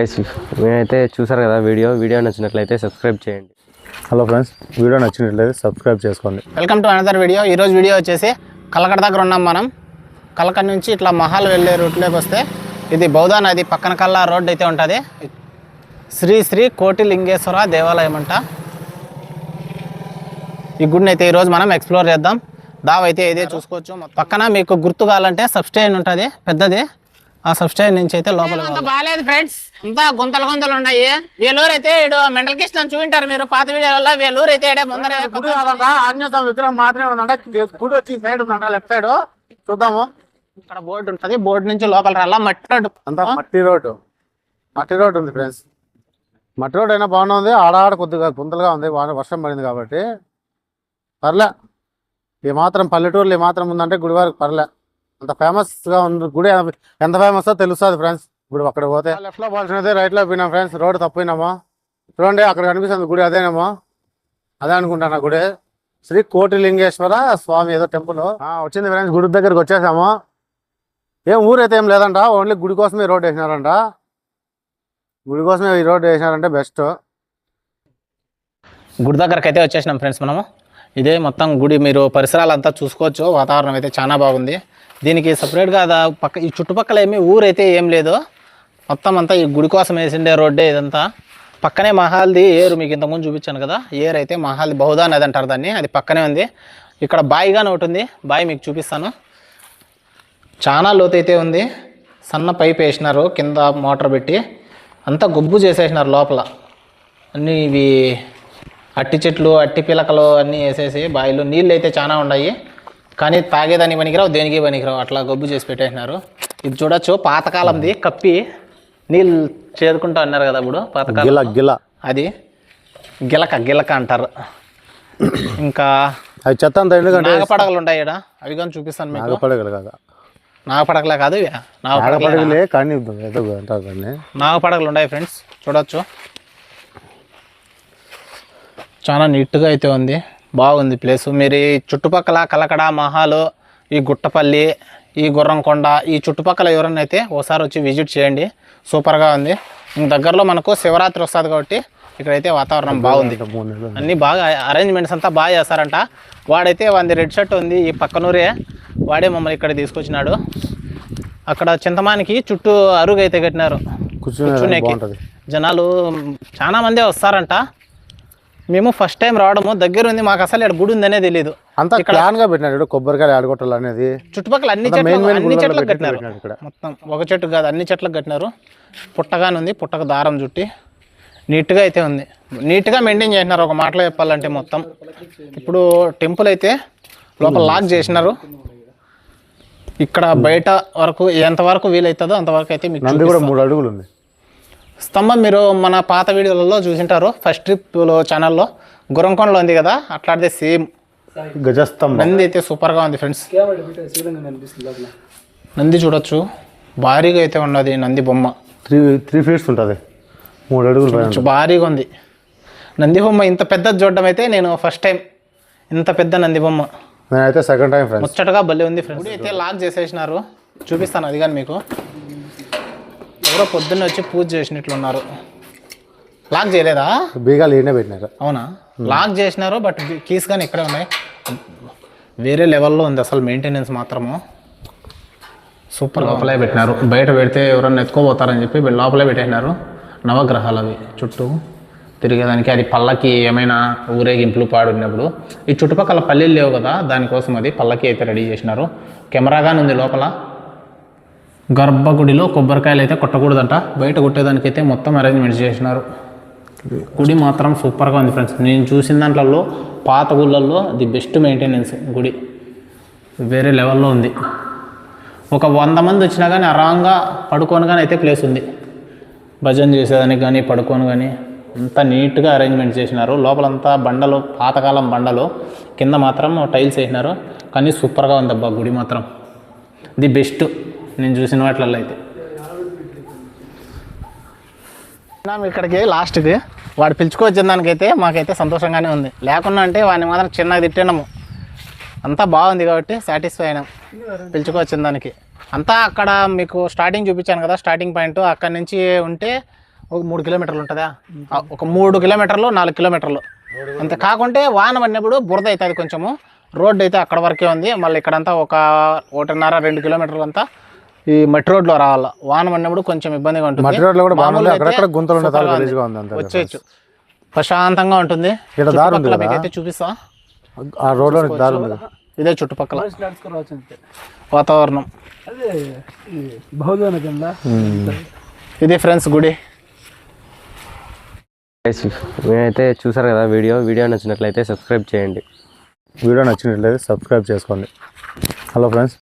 మీరైతే చూసారు కదా వీడియో. వీడియో నచ్చినట్లయితే సబ్స్క్రైబ్ చేయండి. హలో ఫ్రెండ్స్ వీడియో నచ్చినట్లయితే సబ్స్క్రైబ్ చేసుకోండి. వెల్కమ్ టు అనదర్ వీడియో ఈరోజు వీడియో వచ్చేసి కలకడ దగ్గర ఉన్నాం మనం. కలకడ నుంచి ఇట్లా మహాల్ వెళ్ళే రూట్లోకి వస్తే ఇది బౌద్ధ నది పక్కన కల్లా రోడ్ అయితే ఉంటుంది. శ్రీ శ్రీ కోటి లింగేశ్వర దేవాలయం అంట. ఈ గుడిని అయితే ఈరోజు మనం ఎక్స్ప్లోర్ చేద్దాం. దావైతే ఇదే చూసుకోవచ్చు. పక్కన మీకు గుర్తు కావాలంటే సబ్స్టైన్ ఉంటుంది పెద్దది. ఆ సబ్స్టైన్ నుంచి అయితే లోపల బాగాలేదు ఫ్రెండ్స్? అంతా గుంతలు గుంతలు ఉన్నాయి. వేలూరు అయితే ఇడు మెంటల్ కిస్ట్ చూపింటారు మీరు పాత వీడియోలో వేలూరు అయితే ముందర ఆంజనేయ విగ్రహం మాత్రమే ఉందంట. గుడి వచ్చి సైడ్ ఉందంట లెఫ్ట్ సైడ్. చూద్దాము. ఇక్కడ బోర్డు ఉంటది. బోర్డు నుంచి లోపల రాలా. మట్టి రోడ్డు. అంతా మట్టి రోడ్డు. మట్టి రోడ్డు ఉంది ఫ్రెండ్స్. మట్టి రోడ్ అయినా బాగానే ఉంది. ఆడాడ కొద్దిగా గుంతలుగా ఉంది. వర్షం పడింది కాబట్టి. పర్లే. ఈ మాత్రం పల్లెటూరులో ఈ మాత్రం ఉందంటే గుడి వరకు పర్లే. అంత ఫేమస్గా ఉంది గుడి ఎంత ఫేమస్ తెలుస్తుంది ఫ్రెండ్స్ ఇప్పుడు అక్కడ పోతే లెఫ్ట్లో పోవాల్సినది రైట్లో పోయినాం ఫ్రెండ్స్ రోడ్ తప్పినామా? చూడండి అక్కడ కనిపిస్తుంది గుడి అదేనేమో? అదే అనుకుంటాను గుడి. శ్రీ కోటిలింగేశ్వర స్వామి ఏదో టెంపుల్. వచ్చింది ఫ్రెండ్స్ గుడి దగ్గరికి వచ్చేసాము. ఏం ఊరైతే ఏం లేదంట. ఓన్లీ గుడి కోసమే ఈ రోడ్ వేసినారంట. గుడి కోసమే ఈ రోడ్ వేసినారంటే బెస్ట్. గుడి దగ్గరకు అయితే వచ్చేసినాం ఫ్రెండ్స్ మనము. ఇదే మొత్తం గుడి మీరు పరిసరాలంతా చూసుకోవచ్చు. వాతావరణం అయితే చాలా బాగుంది. దీనికి సపరేట్గా పక్క ఈ చుట్టుపక్కల ఏమి ఊరైతే ఏం లేదు. మొత్తం అంతా ఈ గుడి కోసం వేసిండే రోడ్డే ఇదంతా. పక్కనే మహాల్ది ఏరు మీకు ఇంతకుముందు చూపించాను కదా. ఏరు అయితే మహాల్ది బహుదా నది అంటారు దాన్ని. అది పక్కనే ఉంది. ఇక్కడ బాయిగానే ఒకటి ఉంది. బాయి మీకు చూపిస్తాను. చాలా లోతైతే ఉంది. సన్న పైప్ వేసినారు. కింద మోటార్ పెట్టి అంతా గొబ్బు చేసేసినారు లోపల. అన్నీ ఇవి అట్టి చెట్లు అట్టి పిలకలు అన్నీ వేసేసి బావిలో నీళ్ళు అయితే చాలా ఉన్నాయి కానీ తాగేదానికి పనికిరావు దేనికి పనికిరావు. అట్లా గొబ్బు చేసి పెట్టేసినారు. ఇది చూడొచ్చు పాతకాలంది కప్పి నీళ్ళు చేరుకుంటూ అన్నారు కదా ఇప్పుడు పాతకాలం. గిల అది గిలక గిలక అంటారు. ఇంకా అది చెత్త అంత ఎందుకంటే నాగపడగలు ఉంటాయి ఇక్కడ అవి కానీ చూపిస్తాను మీకు. నాగపడగలు కదా నాగపడగలే కాదు. నాగపడగలే. కానీ నాగపడగలు ఉన్నాయి ఫ్రెండ్స్ చూడొచ్చు. చాలా నీట్గా అయితే ఉంది. బాగుంది ప్లేస్. మీరు ఈ చుట్టుపక్కల కలకడ మహాలు ఈ గుట్టపల్లి ఈ గుర్రంకొండ ఈ చుట్టుపక్కల ఎవరైనా అయితే ఓసారి వచ్చి విజిట్ చేయండి. సూపర్గా ఉంది. ఇంక దగ్గరలో మనకు శివరాత్రి వస్తుంది కాబట్టి ఇక్కడైతే వాతావరణం బాగుంది. అన్నీ బాగా అరేంజ్మెంట్స్ అంతా బాగా చేస్తారంట. వాడైతే వాడి రెడ్ షర్ట్ ఉంది ఈ పక్కనూరే వాడే మమ్మల్ని ఇక్కడ తీసుకొచ్చినాడు. అక్కడ చింతమానికి చుట్టూ అరుగు అయితే కట్టినారు. కూర్చునే కూర్చునేకి జనాలు చాలా మందే వస్తారంట. మేము ఫస్ట్ టైం రావడము దగ్గర ఉంది మాకు అసలు ఇక్కడ గుడి ఉందనే తెలియదు అంతా ప్లాన్గా ఈడ కొబ్బరికాయలు ఆడగొట్టాలి అనేది. చుట్టుపక్కల అన్ని చెట్లు అన్ని చెట్లకు కట్టినారు. మొత్తం ఒక చెట్టు కాదు అన్ని చెట్లకు కట్టినారు. పుట్టగానే ఉంది పుట్టక దారం చుట్టి నీట్గా అయితే ఉంది. నీట్గా మెయింటైన్ చేసినారు ఒక మాటలో చెప్పాలంటే మొత్తం. ఇప్పుడు టెంపుల్ అయితే లోపల లాక్ చేసినారు. ఇక్కడ బయట వరకు ఎంతవరకు వీలవుతుందో అంతవరకు అయితే మీకు కూడా మూడు అడుగులు ఉంది. స్తంభం మీరు మన పాత వీడియోలలో చూసింటారు. ఫస్ట్ ట్రిప్లో ఛానల్లో గురంకొండలో ఉంది కదా అట్లాంటిదే సేమ్ గజస్తంభం. నంది అయితే సూపర్గా ఉంది ఫ్రెండ్స్ నంది చూడొచ్చు. భారీగా అయితే ఉన్నది నంది బొమ్మ. త్రీ త్రీ ఫీట్స్ ఉంటుంది. మూడు అడుగులు భారీగా ఉంది. నంది బొమ్మ ఇంత పెద్దది చూడడం అయితే నేను ఫస్ట్ టైం ఇంత పెద్ద నంది బొమ్మ. నేనైతే సెకండ్ టైం ఫ్రెండ్స్ ముచ్చటగా భలే ఉంది ఫ్రెండ్స్ అయితే లాక్ చేసేసినారు. చూపిస్తాను అది కానీ మీకు. ఎవరో పొద్దున్న వచ్చి పూజ చేసినట్లున్నారు. లాక్ చేయలేదా? బీగాలు ఈయనే పెట్టినారు. అవునా? లాక్ చేసినారు బట్ కీస్ కానీ ఇక్కడే ఉన్నాయి. వేరే లెవెల్లో ఉంది అసలు మెయింటెనెన్స్ మాత్రము. సూపర్ లోపలే పెట్టినారు. బయట పెడితే ఎవరన్నా ఎత్తుకోపోతారని చెప్పి వీళ్ళు లోపలే పెట్టేసినారు. నవగ్రహాలు అవి చుట్టూ తిరిగేదానికి అది పల్లకి ఏమైనా ఊరేగింపులు పాడున్నప్పుడు. ఈ చుట్టుపక్కల పల్లెలు లేవు కదా దానికోసం అది పల్లకి అయితే రెడీ చేసినారు. కెమెరాగానే ఉంది లోపల. గర్భగుడిలో కొబ్బరికాయలు అయితే కొట్టకూడదంట. బయట కొట్టేదానికైతే మొత్తం అరేంజ్మెంట్స్ చేసినారు. గుడి మాత్రం సూపర్గా ఉంది ఫ్రెండ్స్ నేను చూసిన దాంట్లో పాత గుళ్ళల్లో ది బెస్ట్ మెయింటెనెన్స్ గుడి. వేరే లెవెల్లో ఉంది. ఒక వంద మంది వచ్చినా కానీ ఆరాంగా పడుకొని కానీ అయితే ప్లేస్ ఉంది. భజన చేసేదానికి కానీ పడుకొని కానీ అంతా నీట్గా అరేంజ్మెంట్ చేసినారు. లోపలంతా బండలు పాతకాలం బండలు కింద మాత్రం టైల్స్ వేసినారు. కానీ సూపర్గా ఉంది అబ్బా గుడి మాత్రం. ది బెస్ట్ నేను చూసిన వాటిలలో అయితే. ఉన్నాం ఇక్కడికి లాస్ట్కి వాడు పిలుచుకొచ్చిన దానికైతే మాకైతే సంతోషంగానే ఉంది. లేకున్నా అంటే వాడిని మాత్రం చిన్నగా తిట్టినాము. అంతా బాగుంది కాబట్టి సాటిస్ఫై అయినాం. పిలుచుకొచ్చిన దానికి. అంతా అక్కడ మీకు స్టార్టింగ్ చూపించాను కదా స్టార్టింగ్ పాయింట్ అక్కడ నుంచి ఉంటే ఒక మూడు కిలోమీటర్లు ఉంటుందా? ఒక మూడు కిలోమీటర్లు నాలుగు కిలోమీటర్లు. అంతే కాకుంటే వాన పడినప్పుడు బురద అవుతుంది కొంచెము. రోడ్డు అయితే అక్కడ వరకే ఉంది. మళ్ళీ ఇక్కడంతా ఒక ఒకటిన్నర రెండు కిలోమీటర్లు అంతా ఈ మట్టి రోడ్లో రావాలి? వాన పడినప్పుడు కొంచెం ఇబ్బందిగా ఉంటుంది. మట్టి రోడ్లో కూడా అయితే అక్కడక్కడ గుంతలు వచ్చేయచ్చు. ప్రశాంతంగా ఉంటుంది? మీకైతే చూపిస్తా. ఆ రోడ్లో దారి ఉంది. ఇదే చుట్టుపక్కల. వాతావరణం. ఇది ఫ్రెండ్స్ గుడి. మీరైతే చూసారు కదా వీడియో. వీడియో నచ్చినట్లయితే సబ్స్క్రైబ్ చేయండి. వీడియో నచ్చినట్లయితే సబ్స్క్రైబ్ చేసుకోండి. Hello friends.